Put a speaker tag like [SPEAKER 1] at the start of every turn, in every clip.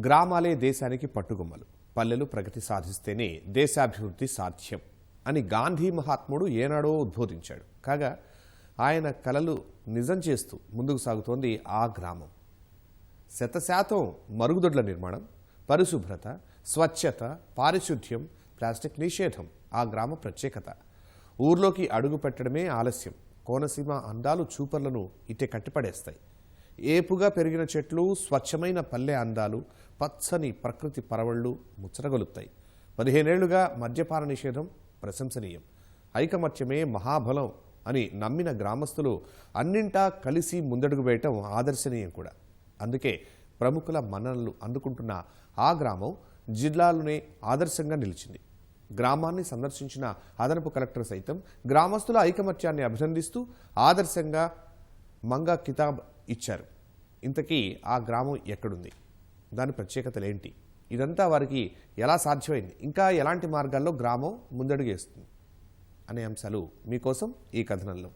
[SPEAKER 1] గ్రామాలే దేశానికి పట్టుగొమ్మలు. పల్లెలు ప్రగతి సాధిస్తేనే దేశాభివృద్ధి సాధ్యం అని గాంధీ మహాత్ముడు ఏనాడో ఉద్బోధించాడు. కాగా ఆయన కలలు నిజం చేస్తూ ముందుకు సాగుతోంది ఆ గ్రామం. శతశాతం మరుగుదొడ్ల నిర్మాణం పరిశుభ్రత స్వచ్ఛత పారిశుద్ధ్యం ప్లాస్టిక్ నిషేధం ఆ గ్రామ ప్రత్యేకత. ఊర్లోకి అడుగు పెట్టడమే ఆలస్యం. కోనసీమ అందాలు చూపర్లను ఇట్టే కట్టిపడేస్తాయి. ఏపుగా పెరిగిన చెట్లు స్వచ్ఛమైన పల్లె అందాలు పచ్చని ప్రకృతి పరవళ్ళు ముచ్చరగొలుపుతాయి పదిహేనేళ్ళుగా మద్యపాన నిషేధం ప్రశంసనీయం. ఐకమత్యమే మహాబలం అని నమ్మిన గ్రామస్తులు అన్నింటా కలిసి ముందడుగు వేయటం ఆదర్శనీయం కూడా. అందుకే ప్రముఖుల మన్ననలు అందుకుంటున్న ఆ గ్రామం జిల్లాలోనే ఆదర్శంగా నిలిచింది. గ్రామాన్ని సందర్శించిన అదనపు కలెక్టర్ సైతం గ్రామస్తుల ఐకమత్యాన్ని అభినందిస్తూ ఆదర్శంగా మంగా కితాబ్ ఇచ్చారు. ఇంతకీ ఆ గ్రామం ఎక్కడుంది? దాని ప్రత్యేకతలేంటి? ఇదంతా వారికి ఎలా సాధ్యమైంది? ఇంకా ఎలాంటి మార్గాల్లో గ్రామం ముందడుగేస్తుంది అనే అంశాలు మీకోసం ఈ కథనంలో.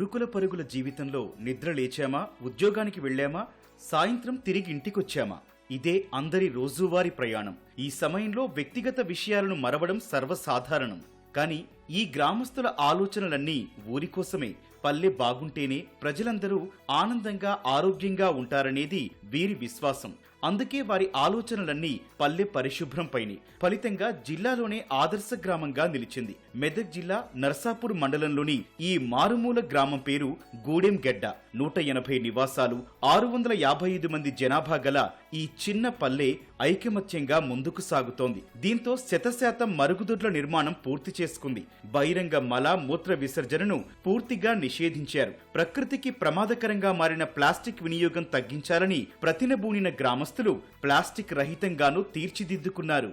[SPEAKER 2] ఉరుకుల పరుగుల జీవితంలో నిద్ర లేచామా? ఉద్యోగానికి వెళ్ళామా? సాయంత్రం తిరిగి ఇంటికొచ్చామా? ఇదే అందరి రోజువారీ ప్రయాణం. ఈ సమయంలో వ్యక్తిగత విషయాలను మరవడం సర్వసాధారణం. కానీ ఈ గ్రామస్తుల ఆలోచనలన్నీ ఊరి కోసమే పల్లె బాగుంటేనే ప్రజలందరూ ఆనందంగా ఆరోగ్యంగా ఉంటారనేది వీరి విశ్వాసం. అందుకే వారి ఆలోచనలన్నీ పల్లె పరిశుభ్రంపైనే. ఫలితంగా జిల్లాలోనే ఆదర్శ గ్రామంగా నిలిచింది. మెదక్ జిల్లా నర్సాపూర్ మండలంలోని ఈ మారుమూల గ్రామం పేరు గూడెం గెడ్డ. నూట ఎనభై నివాసాలు ఆరు వందల యాభై ఐదు మంది జనాభా గల ఈ చిన్న పల్లె ఐకమత్యంగా ముందుకు సాగుతోంది. దీంతో శతశాతం మరుగుదొడ్ల నిర్మాణం పూర్తి చేసుకుంది. బహిరంగ మల మూత్ర విసర్జనను పూర్తిగా నిషేధించారు. ప్రకృతికి ప్రమాదకరంగా మారిన ప్లాస్టిక్ వినియోగం తగ్గించాలని ప్రతినబూనిన గ్రామస్తులు ప్లాస్టిక్ రహితంగాను తీర్చిదిద్దుకున్నారు.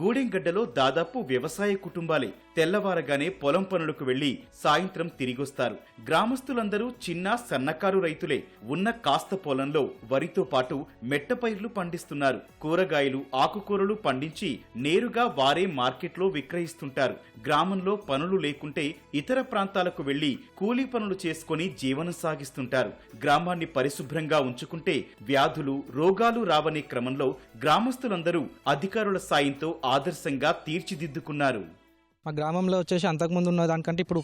[SPEAKER 2] గూడెంగడ్డలో దాదాపు వ్యవసాయ కుటుంబాలే తెల్లవారగానే పొలం పనులకు వెళ్ళి సాయంత్రం తిరిగొస్తారు. గ్రామస్తులందరూ చిన్న సన్నకారు రైతులే. ఉన్న కాస్త పొలంలో వరితో పాటు మెట్ట పైర్లు పండిస్తున్నారు. కూరగాయలు ఆకుకూరలు పండించి నేరుగా వారే మార్కెట్లో విక్రయిస్తుంటారు. గ్రామంలో పనులు లేకుంటే ఇతర ప్రాంతాలకు వెళ్ళి కూలీ పనులు చేసుకుని జీవనం సాగిస్తుంటారు. గ్రామాన్ని పరిశుభ్రంగా ఉంచుకుంటే వ్యాధులు రోగాలు రావనే క్రమంలో గ్రామస్తులందరూ అధికారుల సాయంతో ఆదర్శంగా తీర్చిదిద్దుకున్నారు.
[SPEAKER 3] మా గ్రామంలో వచ్చేసి అంతకుముందు ఉన్న దానికంటే ఇప్పుడు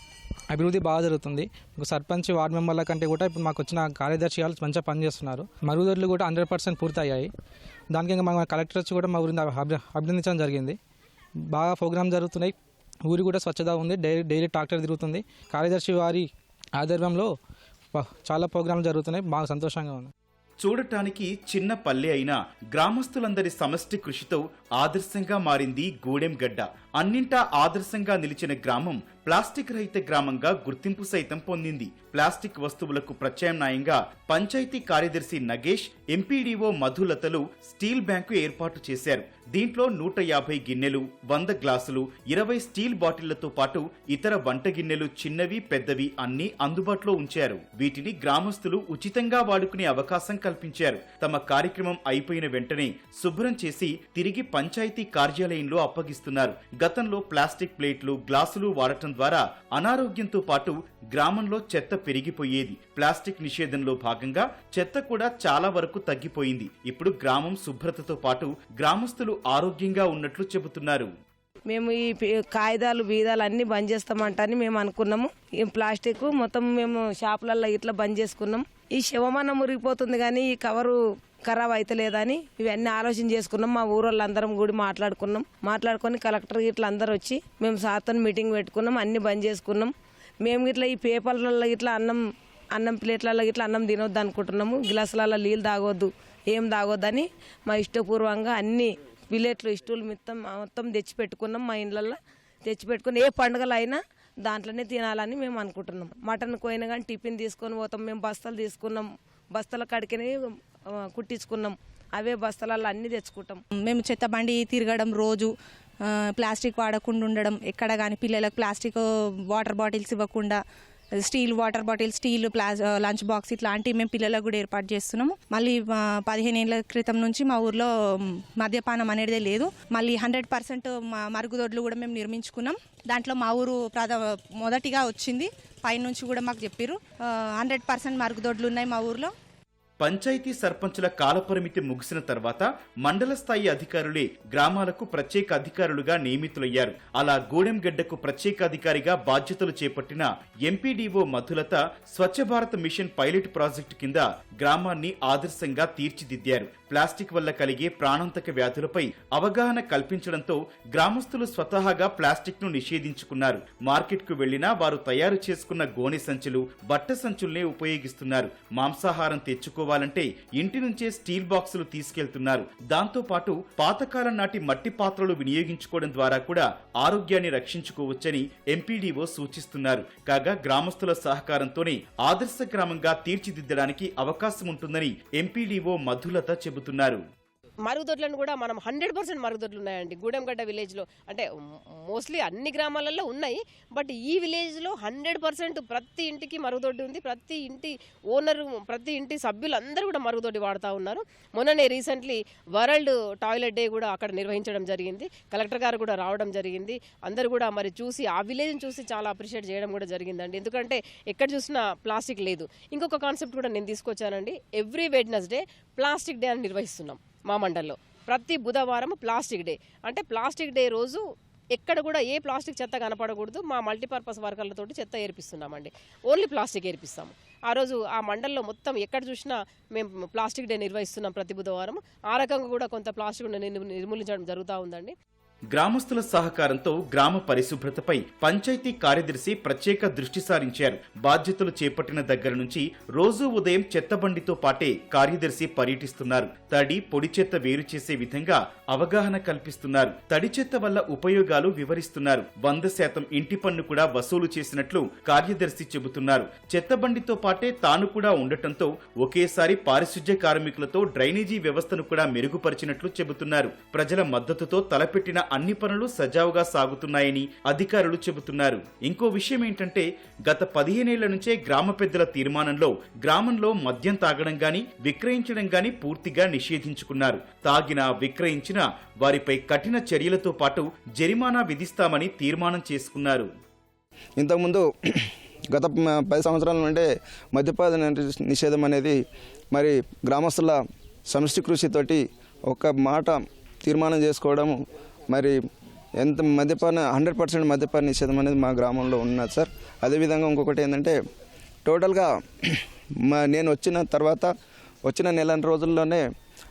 [SPEAKER 3] అభివృద్ధి బాగా జరుగుతుంది. సర్పంచ్ వార్డు మెంబర్ల కంటే కూడా ఇప్పుడు మాకు వచ్చిన కార్యదర్శి వాళ్ళు మంచిగా పనిచేస్తున్నారు. మరుగుదొడ్లు కూడా హండ్రెడ్ పర్సెంట్ పూర్తయ్యాయి. దానికి ఇంకా మా కలెక్టర్ వచ్చి కూడా మా ఊరిని అభినందించడం జరిగింది. బాగా ప్రోగ్రామ్ జరుగుతున్నాయి. ఊరి కూడా స్వచ్ఛత ఉంది. డైలీ డైలీ ట్రాక్టర్ తిరుగుతుంది. కార్యదర్శి వారి ఆధ్వర్యంలో చాలా ప్రోగ్రాంలు జరుగుతున్నాయి. బాగా సంతోషంగా ఉంది.
[SPEAKER 2] చూడటానికి చిన్న పల్లె అయినా గ్రామస్తులందరి సమష్టి కృషితో ఆదర్శంగా మారింది గూడెం గడ్డ. అన్నింటా ఆదర్శంగా నిలిచిన గ్రామం ప్లాస్టిక్ రహిత గ్రామంగా గుర్తింపు సైతం పొందింది. ప్లాస్టిక్ వస్తువులకు ప్రత్యామ్నాయంగా పంచాయతీ కార్యదర్శి నగేష్ ఎంపీడీఓ మధులతలు స్టీల్ బ్యాంకు ఏర్పాటు చేశారు. దీంట్లో నూట యాభై గిన్నెలు వంద గ్లాసులు ఇరవై స్టీల్ బాటిళ్ళతో పాటు ఇతర వంట గిన్నెలు చిన్నవి పెద్దవి అన్ని అందుబాటులో ఉంచారు. వీటిని గ్రామస్తులు ఉచితంగా వాడుకునే అవకాశం కల్పించారు. తమ కార్యక్రమం అయిపోయిన వెంటనే శుభ్రం చేసి తిరిగి పంచాయతీ కార్యాలయంలో అప్పగిస్తున్నారు. గతంలో ప్లాస్టిక్ ప్లేట్లు గ్లాసులు వాడటం ద్వారా అనారోగ్యంతో పాటు గ్రామంలో చెత్త పెరిగిపోయేది. ప్లాస్టిక్ నిషేధంలో భాగంగా చెత్త కూడా చాలా వరకు తగ్గిపోయింది. ఇప్పుడు గ్రామం శుభ్రతతో పాటు గ్రామస్తులు ఆరోగ్యంగా ఉన్నట్లు చెబుతున్నారు.
[SPEAKER 4] మేము ఈ కాగితాలు బీదాలు అన్ని బంద్ చేస్తామంటని మేము అనుకున్నాము. ఈ ప్లాస్టిక్ మొత్తం మేము షాపులలో ఇట్లా బంద్ చేసుకున్నాం. ఈ శవమానం మురిగిపోతుంది కానీ ఈ కవరు ఖరాబ్ అవుతలేదని ఇవన్నీ ఆలోచన చేసుకున్నాం. మా ఊరోళ్ళందరం కూడా మాట్లాడుకున్నాం. మాట్లాడుకొని కలెక్టర్ ఇట్లా అందరు వచ్చి మేము సార్తో మీటింగ్ పెట్టుకున్నాం. అన్ని బంద్ చేసుకున్నాం. మేము ఇట్లా ఈ పేపర్లలో ఇట్లా అన్నం అన్నం ప్లేట్లలో ఇట్లా అన్నం తినొద్దు అనుకుంటున్నాము. గ్లాసులలో నీళ్ళు తాగొద్దు ఏం తాగొద్దని మా ఇష్టపూర్వంగా అన్ని ప్లేట్లు ఇష్టలు మొత్తం మొత్తం తెచ్చి పెట్టుకున్నాం మా ఇండ్లలో తెచ్చి పెట్టుకుని ఏ పండుగలు అయినా దాంట్లోనే తినాలని మేము అనుకుంటున్నాం. మటన్ కోయిన కానీ టిఫిన్ తీసుకొని పోతాం. మేము బస్తాలు తీసుకున్నాం. బస్తాల కాడికనే కుట్టించుకున్నాం. అవే బస్తలలో అన్నీ తెచ్చుకుంటాం.
[SPEAKER 5] మేము చెత్త బండి తిరగడం రోజు ప్లాస్టిక్ వాడకుండా ఉండడం ఎక్కడ కానీ పిల్లలకు ప్లాస్టిక్ వాటర్ బాటిల్స్ ఇవ్వకుండా స్టీల్ వాటర్ బాటిల్ స్టీల్ ప్లాస్ లంచ్ బాక్స్ ఇట్లాంటివి మేము పిల్లలకు కూడా ఏర్పాటు చేస్తున్నాము. మళ్ళీ పదిహేను ఏళ్ళ క్రితం నుంచి మా ఊర్లో మద్యపానం అనేది లేదు. మళ్ళీ హండ్రెడ్ పర్సెంట్ మరుగుదొడ్లు కూడా మేము నిర్మించుకున్నాం. దాంట్లో మా ఊరు ప్రధ మొదటిగా వచ్చింది. పైనుంచి కూడా మాకు చెప్పారు హండ్రెడ్ పర్సెంట్ మరుగుదొడ్లు ఉన్నాయి మా ఊర్లో.
[SPEAKER 2] పంచాయతీ సర్పంచుల కాలపరిమితి ముగిసిన తర్వాత మండల స్థాయి అధికారులే గ్రామాలకు ప్రత్యేక అధికారులుగా నియమితులయ్యారు. అలా గూడెంగడ్డకు ప్రత్యేక అధికారిగా బాధ్యతలు చేపట్టిన MPDO Madhulatha Swachh Bharat mission pilot project కింద గ్రామాన్ని ఆదర్శంగా తీర్చిదిద్దారు. ప్లాస్టిక్ వల్ల కలిగే ప్రాణాంతక వ్యాధులపై అవగాహన కల్పించడంతో గ్రామస్తులు స్వతహాగా ప్లాస్టిక్ను నిషేధించుకున్నారు. మార్కెట్కు వెళ్ళినా వారు తయారు చేసుకున్న గోనె సంచులు బట్ట సంచుల్నే ఉపయోగిస్తున్నారు. మాంసాహారం తెచ్చుకోవాలంటే ఇంటి నుంచే స్టీల్ బాక్సులు తీసుకెళ్తున్నారు. దాంతో పాటు పాతకాలం నాటి మట్టి పాత్రలు వినియోగించుకోవడం ద్వారా కూడా ఆరోగ్యాన్ని రక్షించుకోవచ్చని ఎంపీడీఓ సూచిస్తున్నారు. కాగా గ్రామస్తుల సహకారంతోనే ఆదర్శ గ్రామంగా తీర్చిదిద్దడానికి అవకాశం ఉంటుందని ఎంపీడీఓ మధులత చెబుతున్నారు అవుతున్నారు
[SPEAKER 6] మరుగుదొడ్లను కూడా మనం హండ్రెడ్ పర్సెంట్ మరుగుదొడ్లు ఉన్నాయండి. గూడెంగడ్డ విలేజ్లో. అంటే మోస్ట్లీ అన్ని గ్రామాలలో ఉన్నాయి. బట్ ఈ విలేజ్లో హండ్రెడ్ పర్సెంట్ ప్రతి ఇంటికి మరుగుదొడ్డి ఉంది. ప్రతి ఇంటి ఓనర్ ప్రతి ఇంటి సభ్యులు అందరూ కూడా మరుగుదొడ్డి వాడుతూ ఉన్నారు. మొన్ననే రీసెంట్లీ వరల్డ్ టాయిలెట్ డే కూడా అక్కడ నిర్వహించడం జరిగింది. కలెక్టర్ గారు కూడా రావడం జరిగింది. అందరూ కూడా మరి చూసి ఆ విలేజ్ని చూసి చాలా అప్రిషియేట్ చేయడం కూడా జరిగిందండి. ఎందుకంటే ఎక్కడ చూసినా ప్లాస్టిక్ లేదు. ఇంకొక కాన్సెప్ట్ కూడా నేను తీసుకొచ్చానండి. ఎవ్రీ వెడ్నెస్డే ప్లాస్టిక్ డే అని నిర్వహిస్తున్నాం. మా మండల్లో. ప్రతి బుధవారం ప్లాస్టిక్ డే. అంటే ప్లాస్టిక్ డే రోజు ఎక్కడ కూడా ఏ ప్లాస్టిక్ చెత్త కనపడకూడదు. మా మల్టీపర్పస్ వర్కర్లతోటి చెత్త ఏర్పిస్తున్నామండి. Only plastic ఏర్పిస్తాము. ఆ రోజు ఆ మండల్లో మొత్తం ఎక్కడ చూసినా మేము ప్లాస్టిక్ డే నిర్వహిస్తున్నాం ప్రతి బుధవారం. ఆ రకంగా కూడా కొంత ప్లాస్టిక్ నిర్మూలించడం జరుగుతూ ఉందండి.
[SPEAKER 2] గ్రామస్తుల సహకారంతో గ్రామ పరిశుభ్రతపై పంచాయతీ కార్యదర్శి ప్రత్యేక దృష్టి సారించారు. బాధ్యతలు చేపట్టిన దగ్గర నుంచి రోజూ ఉదయం చెత్తబండితో పాటే కార్యదర్శి పర్యటిస్తున్నారు. తడి పొడి చెత్త వేరు చేసే విధంగా అవగాహన కల్పిస్తున్నారు. తడి చెత్త వల్ల ఉపయోగాలు వివరిస్తున్నారు. వంద శాతం ఇంటి పన్ను కూడా వసూలు చేసినట్లు కార్యదర్శి చెబుతున్నారు. చెత్తబండితో పాటే తాను కూడా ఉండటంతో ఒకేసారి పారిశుధ్య కార్మికులతో డ్రైనేజీ వ్యవస్థను కూడా మెరుగుపరిచినట్లు చెబుతున్నారు. ప్రజల మద్దతుతో తలపెట్టిన అన్ని పనులు సజావుగా సాగుతున్నాయని అధికారులు చెబుతున్నారు. ఇంకో విషయం ఏంటంటే గత పదిహేనేళ్ళ నుంచే గ్రామ పెద్దల తీర్మానంలో గ్రామంలో మద్యం తాగడం గాని విక్రయించడం గాని పూర్తిగా నిషేధించుకున్నారు. తాగిన విక్రయించిన వారిపై కఠిన చర్యలతో పాటు జరిమానా విధిస్తామని తీర్మానం చేసుకున్నారు.
[SPEAKER 7] ఇంతకుముందు గత పది సంవత్సరాల నుండే మద్యపాన నిషేధం అనేది మరి గ్రామస్తుల సమిష్టి కృషితోటి ఒక మాట తీర్మానం చేసుకోవడము మరి ఎంత మద్యపాన హండ్రెడ్ పర్సెంట్ మద్యపాన నిషేధం అనేది మా గ్రామంలో ఉన్నది సార్. అదేవిధంగా ఇంకొకటి ఏంటంటే టోటల్గా మా నేను వచ్చిన తర్వాత వచ్చిన నెల రోజుల్లోనే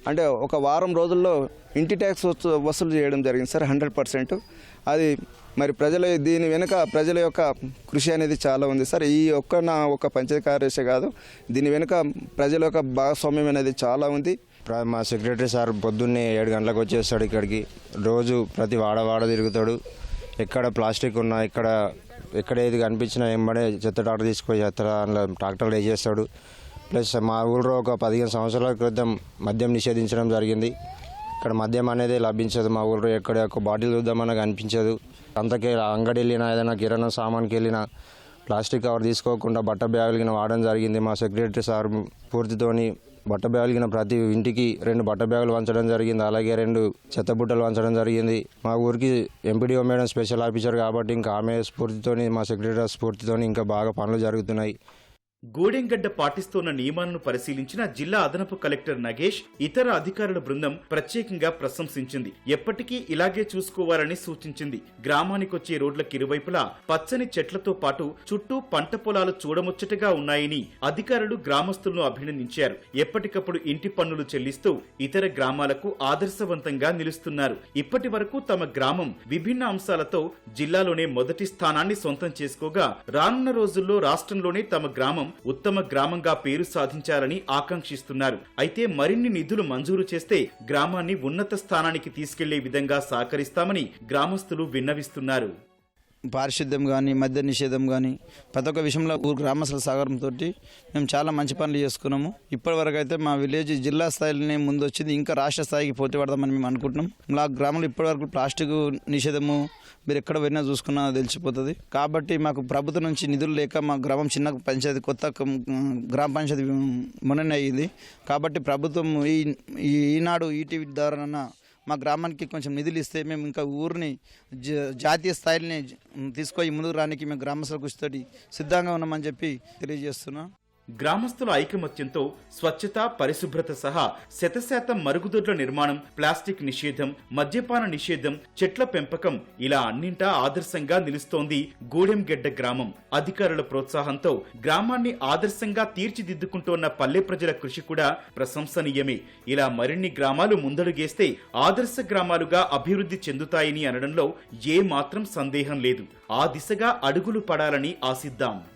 [SPEAKER 7] అంటే ఒక వారం రోజుల్లో ఇంటి ట్యాక్స్ వసూలు చేయడం జరిగింది సార్ హండ్రెడ్ పర్సెంట్. అది మరి ప్రజల దీని వెనుక ప్రజల యొక్క కృషి అనేది చాలా ఉంది సార్. ఈ ఒక్క నా ఒక పంచాయతీ కార్యదర్శి కాదు దీని వెనుక ప్రజల యొక్క భాగస్వామ్యం అనేది చాలా ఉంది.
[SPEAKER 8] మా సెక్రటరీ సార్ పొద్దున్నే ఏడు గంటలకు వచ్చేస్తాడు ఇక్కడికి. రోజు ప్రతి వాడ వాడ తిరుగుతాడు. ఎక్కడ ప్లాస్టిక్ ఉన్నా ఎక్కడ ఎక్కడ ఏది కనిపించినా ఎంబడే చెత్త ట్రాక్టర్ తీసుకుపోయి చెత్త అందులో ట్రాక్టర్లు వేసేస్తాడు ప్లస్ మా ఊళ్ళో ఒక పదిహేను సంవత్సరాల క్రితం మద్యం నిషేధించడం జరిగింది. ఇక్కడ మద్యం అనేది లభించదు మా ఊళ్ళో. ఎక్కడ ఒక బాటిల్ చూద్దామన్నా కనిపించదు. అంతకే అంగడి వెళ్ళినా ఏదైనా కిరాణా సామాన్కి వెళ్ళినా ప్లాస్టిక్ కవర్ తీసుకోకుండా బట్ట బ్యాగులు వాడడం జరిగింది. మా సెక్రటరీ సార్ పూర్తితోని బట్ట బ్యాగులు ప్రతి ఇంటికి రెండు బట్ట బ్యాగులు వంచడం జరిగింది. అలాగే రెండు చెత్త బుట్టలు వంచడం జరిగింది. మా ఊరికి ఎంపీడీఓ మేడం స్పెషల్ ఆఫీసర్ కాబట్టి ఇంకా ఆమె స్ఫూర్తితోని మా సెక్రటరీ స్ఫూర్తితోని ఇంకా బాగా పనులు జరుగుతున్నాయి.
[SPEAKER 2] గోడెంగడ్డ పాటిస్తోన్న నియమాలను పరిశీలించిన జిల్లా అదనపు కలెక్టర్ నగేష్ ఇతర అధికారుల బృందం ప్రత్యేకంగా ప్రశంసించింది. ఎప్పటికీ ఇలాగే చూసుకోవాలని సూచించింది. గ్రామానికొచ్చే రోడ్లకు ఇరువైపులా పచ్చని చెట్లతో పాటు చుట్టూ పంట పొలాలు చూడముచ్చటగా ఉన్నాయని అధికారులు గ్రామస్తులను అభినందించారు. ఎప్పటికప్పుడు ఇంటి పన్నులు చెల్లిస్తూ ఇతర గ్రామాలకు ఆదర్శవంతంగా నిలుస్తున్నారు. ఇప్పటి వరకు తమ గ్రామం విభిన్న అంశాలతో జిల్లాలోనే మొదటి స్థానాన్ని సొంతం చేసుకోగా రానున్న రోజుల్లో రాష్ట్రంలోనే తమ గ్రామం ఉత్తమ గ్రామంగా పేరు సాధించాలని ఆకాంక్షిస్తున్నారు. అయితే మరిన్ని నిధులు మంజూరు చేస్తే గ్రామాన్ని ఉన్నత స్థానానికి తీసుకెళ్ళే విధంగా సహకరిస్తామని గ్రామస్తులు విన్నవిస్తున్నారు.
[SPEAKER 9] పారిశుద్ధ్యం కానీ మద్య నిషేధం కానీ ప్రతి ఒక్క విషయంలో ఊరు గ్రామస్తుల సహకారంతో మేము చాలా మంచి పనులు చేసుకున్నాము. ఇప్పటివరకు అయితే మా విలేజ్ జిల్లా స్థాయిలోనే ముందు వచ్చింది ఇంకా రాష్ట్ర స్థాయికి పోటీ పడదామని మేము అనుకుంటున్నాం. మా గ్రామంలో ఇప్పటివరకు ప్లాస్టిక్ నిషేధము మీరు ఎక్కడ పోయినా చూసుకున్నా తెలిసిపోతుంది. కాబట్టి మాకు ప్రభుత్వం నుంచి నిధులు లేక మా గ్రామం చిన్న పంచాయతీ కొత్త గ్రామ పంచాయతీ మొన్ననే అయ్యింది కాబట్టి ప్రభుత్వం ఈ ఈ- ఈనాడు ఈటీవీ ద్వారా మా గ్రామానికి కొంచెం నిధులు ఇస్తే మేము ఇంకా ఊరిని జ- జాతీయ స్థాయిని తీసుకొని ముందుకు రానికి మేము గ్రామస్తుల కృషితోటి సిద్ధంగా ఉన్నామని చెప్పి తెలియజేస్తున్నాం.
[SPEAKER 2] గ్రామస్తుల ఐకమత్యంతో స్వచ్ఛత పరిశుభ్రత సహా శతశాతం మరుగుదొడ్ల నిర్మాణం ప్లాస్టిక్ నిషేధం మద్యపాన నిషేధం చెట్ల పెంపకం ఇలా అన్నింటా ఆదర్శంగా నిలుస్తోంది గూడెంగెడ్డ గ్రామం. అధికారుల ప్రోత్సాహంతో గ్రామాన్ని ఆదర్శంగా తీర్చిదిద్దుకుంటోన్న పల్లె ప్రజల కృషి కూడా ప్రశంసనీయమే. ఇలా మరిన్ని గ్రామాలు ముందడుగేస్తే ఆదర్శ గ్రామాలుగా అభివృద్ధి చెందుతాయని అనడంలో ఏ మాత్రం సందేహం లేదు. ఆ దిశగా అడుగులు పడాలని ఆశిద్దాం.